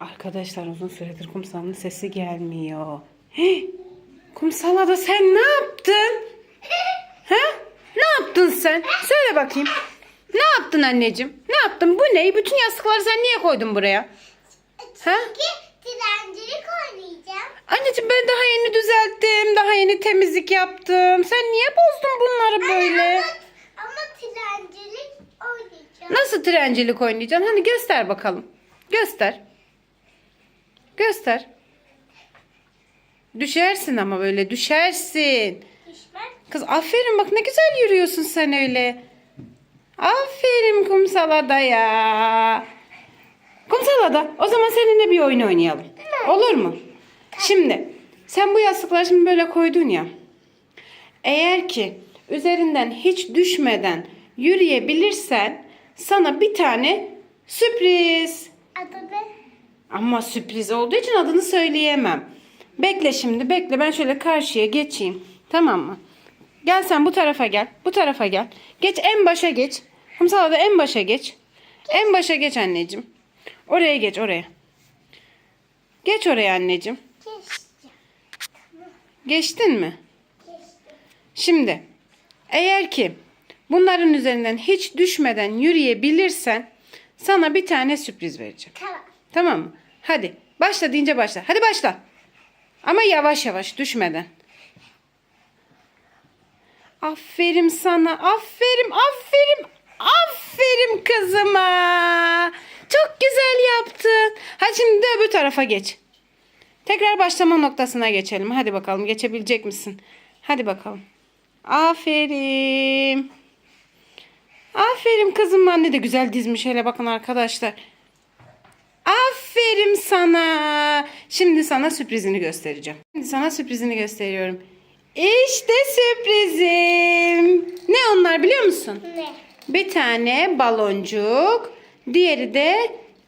Arkadaşlar uzun süredir kumsalın sesi gelmiyor. Hih! Kumsala da sen ne yaptın? Ha? Ne yaptın sen? Söyle bakayım. Ne yaptın anneciğim? Ne yaptın? Bu ne? Bütün yastıkları sen niye koydun buraya? Ha? Çünkü dilencilik oynayacağım. Anneciğim ben daha yeni düzelttim. Daha yeni temizlik yaptım. Sen niye bozdun bunları böyle? Ama, ama dilencilik oynayacağım. Nasıl trencilik oynayacaksın? Hani göster bakalım. Göster. Göster. Düşersin ama böyle düşersin. Düşmez. Kız aferin bak ne güzel yürüyorsun sen öyle. Aferin kumsalada ya. Kumsalada o zaman seninle bir oyun oynayalım. Olur mu? Şimdi sen bu yastıkları şimdi böyle koydun ya. Eğer ki üzerinden hiç düşmeden yürüyebilirsen sana bir tane sürpriz. Adı ne? Ama sürpriz olduğu için adını söyleyemem. Bekle şimdi bekle ben şöyle karşıya geçeyim. Tamam mı? Gel sen bu tarafa gel. Bu tarafa gel. Geç en başa geç. Kumsala da en başa geç. En başa geç anneciğim. Oraya geç oraya. Geç oraya anneciğim. Geçti. Geçtin mi? Şimdi eğer ki bunların üzerinden hiç düşmeden yürüyebilirsen sana bir tane sürpriz vereceğim. Tamam. Tamam mı? Hadi başla deyince başla. Hadi başla. Ama yavaş yavaş düşmeden. Aferin sana. Aferin, aferin, aferin kızıma. Çok güzel yaptın. Hadi şimdi de öbür tarafa geç. Tekrar başlama noktasına geçelim. Hadi bakalım geçebilecek misin? Hadi bakalım. Aferin. Aferin kızım anne de güzel dizmiş hele bakın arkadaşlar. Aferin sana. Şimdi sana sürprizini göstereceğim. Şimdi sana sürprizini gösteriyorum. İşte sürprizim. Ne onlar biliyor musun? Ne? Bir tane baloncuk. Diğeri de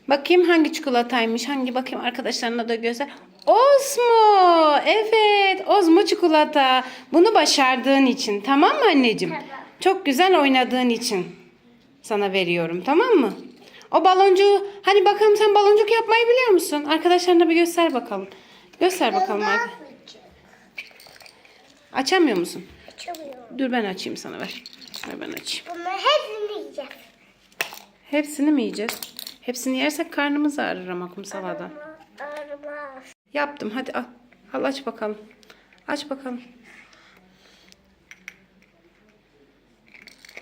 bakayım hangi çikolataymış. Hangi bakayım arkadaşlarına da göster. Osmo. Evet. Osmo çikolata. Bunu başardığın için. Tamam mı anneciğim? Tamam. Çok güzel oynadığın için sana veriyorum. Tamam mı? O baloncuğu hani bakalım sen baloncuk yapmayı biliyor musun? Arkadaşlarına bir göster bakalım. Göster bakalım. Yapacağım? Açamıyor musun? Açamıyorum. Dur ben açayım sana ver. Ver ben açayım. Bunları hepsini yiyeceğim. Hepsini mi yiyeceğiz? Hepsini yersek karnımız ağrır ama kumsalada. Ağrımaz. Yaptım hadi al. Al aç bakalım. Aç bakalım.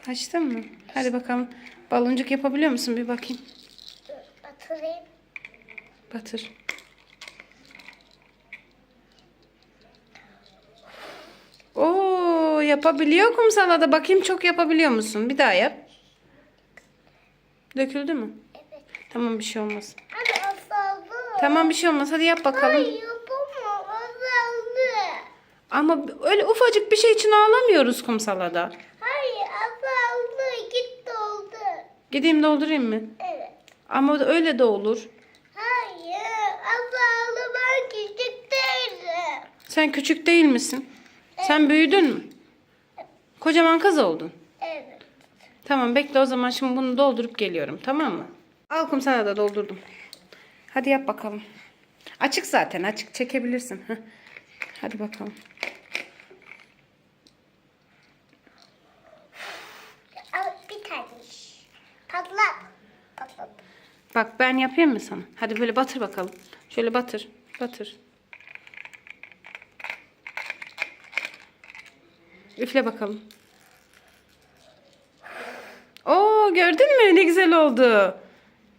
Açtın mı? Hadi bakalım. Baloncuk yapabiliyor musun? Bir bakayım. Batırayım. Batır. Oo yapabiliyor kumsalada. Bakayım çok yapabiliyor musun? Bir daha yap. Döküldü mü? Evet. Tamam bir şey olmaz. Hadi azaldı. Tamam bir şey olmaz. Hadi yap bakalım. Hayır yapamam azaldı. Ama öyle ufacık bir şey için ağlamıyoruz kumsalada. Hayır azaldı. Git doldu. Gideyim doldurayım mı? Evet. Ama öyle de olur. Hayır azaldı ben küçük değilim. Sen küçük değil misin? Sen büyüdün mü? Kocaman kız oldun. Evet. Tamam bekle o zaman şimdi bunu doldurup geliyorum tamam mı? Al kum sana da doldurdum. Hadi yap bakalım. Açık zaten açık çekebilirsin. Heh. Hadi bakalım. Al bir tane. Bak ben yapayım mı sana? Hadi böyle batır bakalım. Şöyle batır. Batır. Üfle bakalım. Oo gördün mü ne güzel oldu.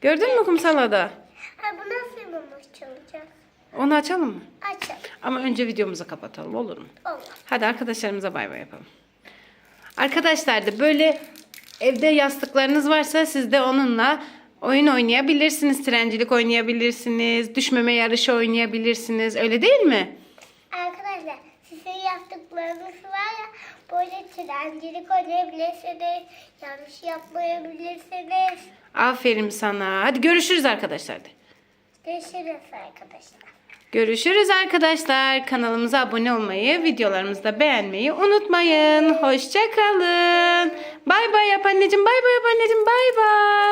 Gördün mü kumsalada? Ha bu nasıl mama çalacak? Onu açalım mı? Açalım. Ama önce videomuzu kapatalım olur mu? Olur. Hadi arkadaşlarımıza bay bay yapalım. Arkadaşlar da böyle evde yastıklarınız varsa siz de onunla oyun oynayabilirsiniz. Trencilik oynayabilirsiniz. Düşmeme yarışı oynayabilirsiniz. Öyle değil mi? Arkadaşlar sizin yaptıklarınız var ya böyle trencilik oynayabilirsiniz. Yanlış yapmayabilirsiniz. Aferin sana. Hadi görüşürüz arkadaşlar. de. Görüşürüz arkadaşlar. Görüşürüz arkadaşlar. Kanalımıza abone olmayı, videolarımızı da beğenmeyi unutmayın. Hoşça kalın. Bay bay yap anneciğim. Bay bay yap anneciğim. Bay bay.